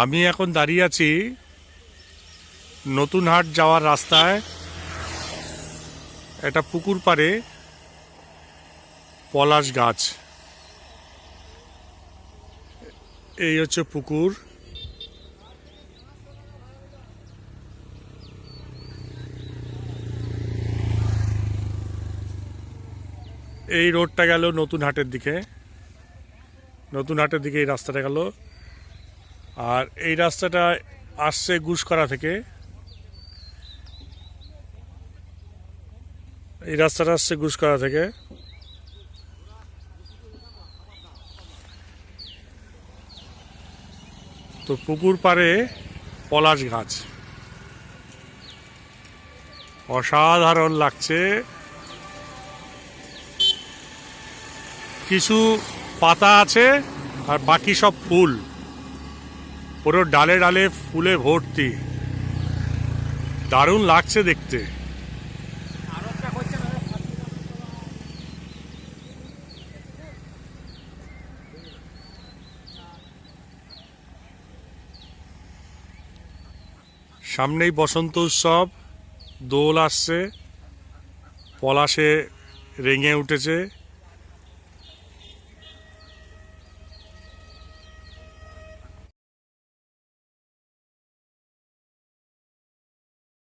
আমি এখন দাঁড়িয়ে আছি নতুন হাট যাওয়ার রাস্তায়। একটা পুকুর পাড়ে পলাশ গাছ। এই হচ্ছে পুকুর। এই রোডটা গেল নতুন হাটের দিকে। নতুন হাটের দিকে এই রাস্তাটা গেল। আর এই রাস্তাটা আসছে গুসকরা থেকে। এই রাস্তাটা আসছে গুসকরা থেকে। তো পুকুর পাড়ে পলাশ গাছ। অসাধারণ লাগছে। কিছু পাতা আছে আর বাকি সব ফুল। পুরো ডালে ডালে ফুলে ভর্তি। দারুণ লাগছে দেখতে। সামনেই বসন্ত উৎসব, দোল আসছে, পলাশে রেঙে উঠেছে।